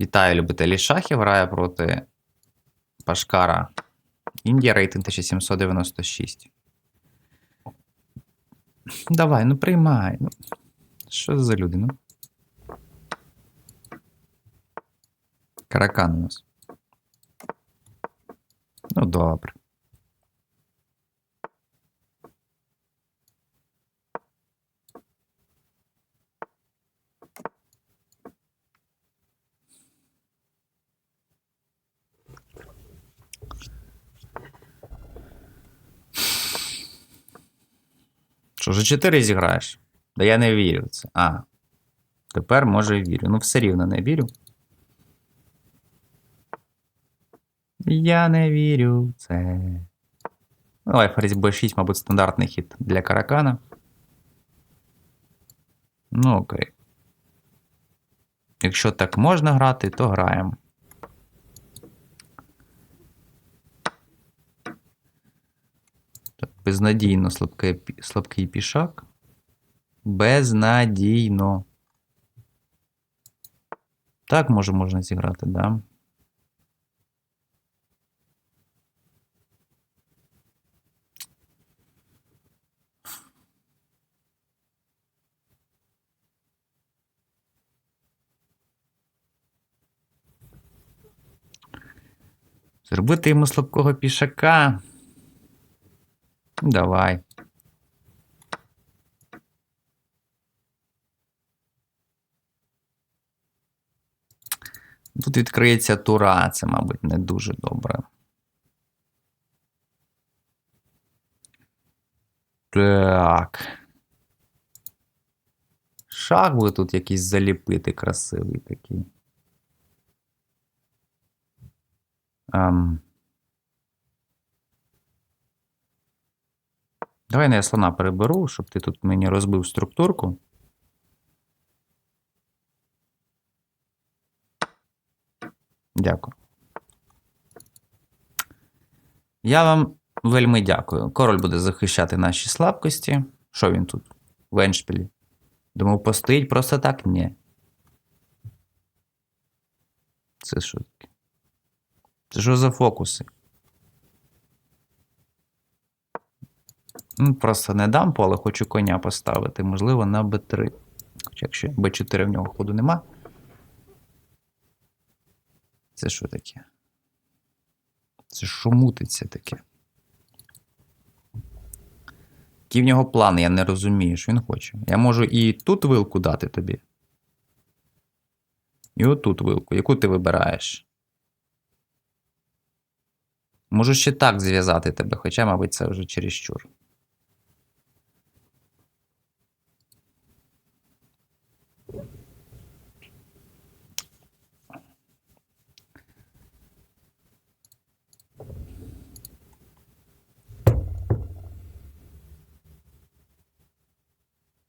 Вітаю, любителі шахів. Грає проти Пашкара. Індія рейтинг 1796. Давай, ну приймай. Ну, що за люди, ну? Каракан у нас. Ну, добре. Що, вже 4 зіграєш? Да я не вірю в це. А. Тепер може і вірю. Ну, все рівно не вірю. Я не вірю в це. Ну, Давай, b6, мабуть, стандартний хід для каракана. Ну, окей. Якщо так можна грати, то граємо. Безнадійно слабкий, слабкий пішак. Безнадійно. Так може можна зіграти, да. Зробити йому слабкого пішака. Давай. Тут відкриється тура, це, мабуть, не дуже добре. Так. Шах би тут якийсь заліпити красивий такий. Ем. Давай я слона переберу, щоб ти тут мені розбив структурку. Дякую. Я вам вельми дякую. Король буде захищати наші слабкості. Що він тут? В Еншпілі? Думав, постоїть просто так? Ні. Це що таке? Це що за фокуси? Ну, Просто не дам поле, хочу коня поставити. Можливо, на Б3. Хоча якщо Б4 в нього ходу нема. Це що таке? Це що мутиться таке? Які в нього плани, я не розумію, що він хоче. Я можу і тут вилку дати тобі. І отут вилку. Яку ти вибираєш? Можу ще так зв'язати тебе, хоча, мабуть, це вже чересчур.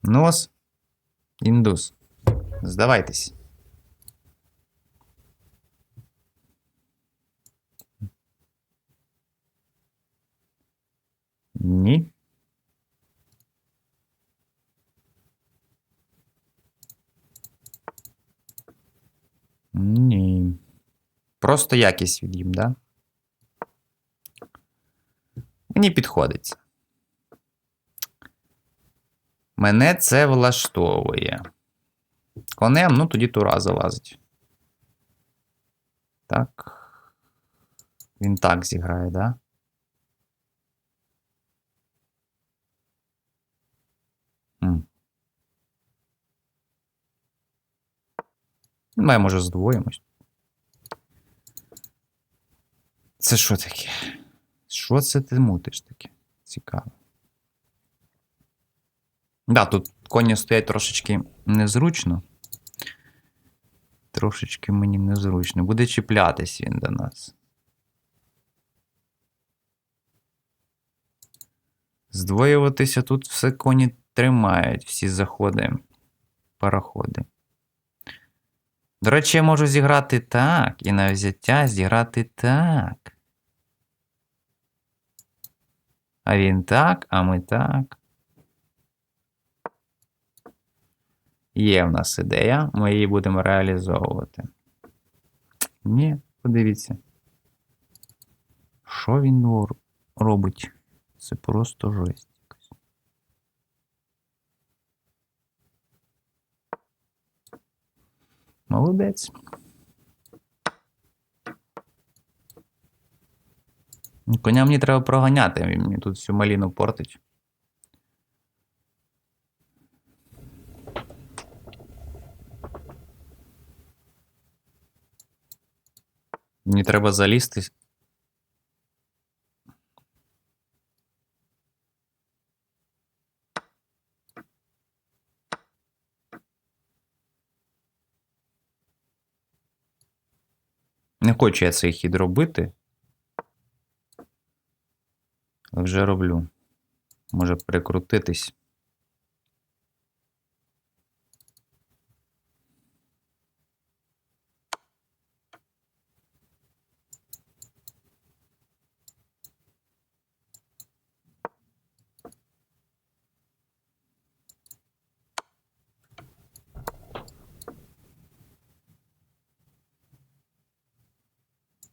Нос. Індус. Здавайтесь. Ні. Ні. Просто якість від'їм, да? Мені підходить. Мене це влаштовує. Конем, ну тоді тура залазить. Так. Він так зіграє, да? М. Ми, може, здвоїмось. Це що таке? Що це ти мутиш таке? Цікаво. Да, тут коні стоять трошечки незручно. Трошечки мені незручно. Буде чіплятись він до нас. Здвоюватися тут все коні тримають, всі заходи, пароходи. До речі, я можу зіграти так, і на взяття зіграти так. А він так, а ми так. Є в нас ідея, ми її будемо реалізовувати. Ні, подивіться. Що він робить? Це просто жесть. Молодець. Коня мені треба проганяти, він мені тут всю маліну портить. Мені треба залізти. Не хочу я цей хід робити. Вже роблю. Може перекрутитись.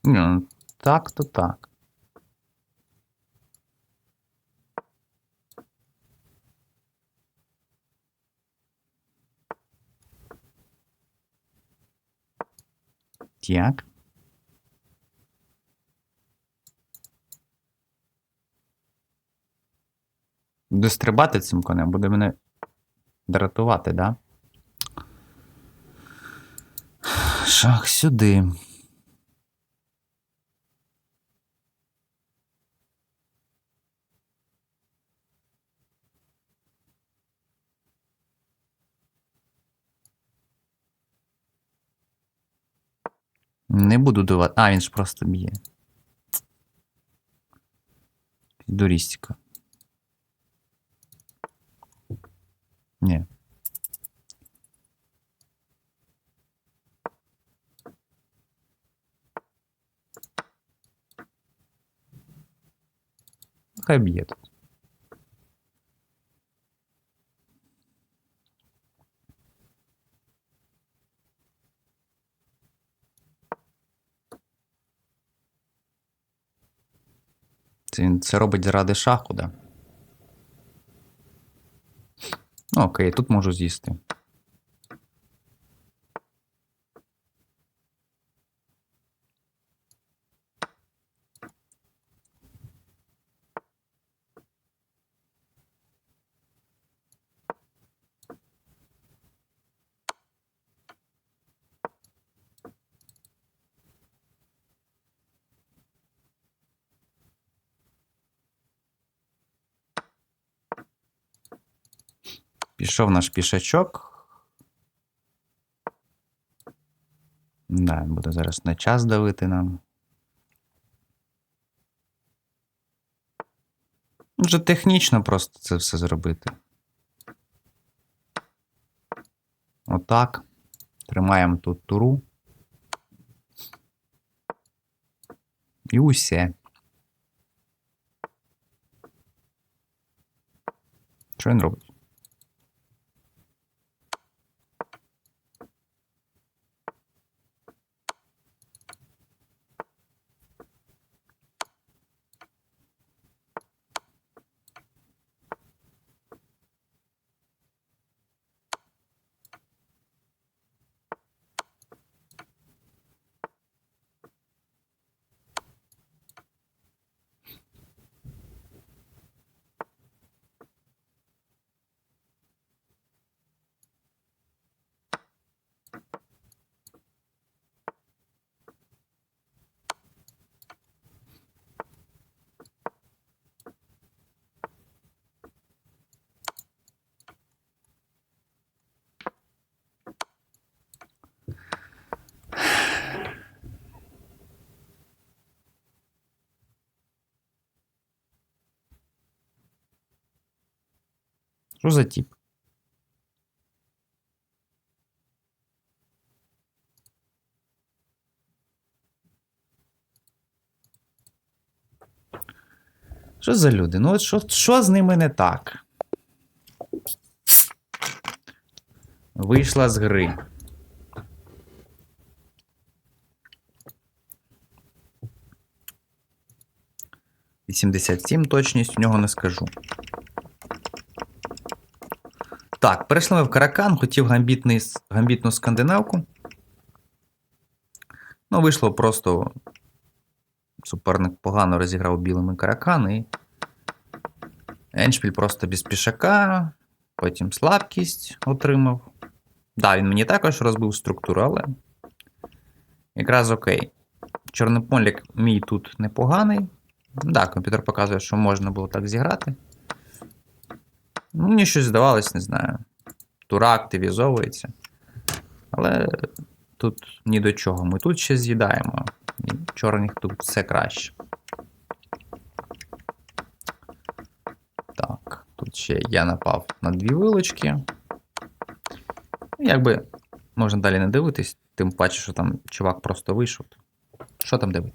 Ні, ну так то так. Так. Буду стрибати цим конем, буде мене дратувати, да? Шах сюди. Не буду давати. А, він ж просто б'є. Дурістика. Ні. Хай б'є тут. Це він це робить заради шаху, да? Ну, окей, тут можу з'їсти. Пішов наш пішачок. Да, буде зараз на час давити нам. Вже технічно просто це все зробити. Отак. Тримаємо тут туру. І усе. Що він робить? Що за тип? Що за люди? Ну, от що, що з ними не так? Вийшла з гри. І сім, точність в нього не скажу. Так, перейшли ми в Каракан, хотів гамбітний, гамбітну скандинавку. Ну, вийшло просто. Суперник погано розіграв білими каракан і. Еншпіль просто без пішака, потім слабкість отримав. Да, він мені також розбив структуру, але. Якраз окей. Чорний полік мій тут непоганий. Да, комп'ютер показує, що можна було так зіграти. Ну, мені щось здавалось, не знаю. Тура активізовується. Але тут ні до чого. Ми тут ще з'їдаємо. Чорних тут все краще. Так, тут ще я напав на дві вилочки. Ну, Якби можна далі не дивитись, тим паче, що там чувак просто вийшов. Що там дивитись?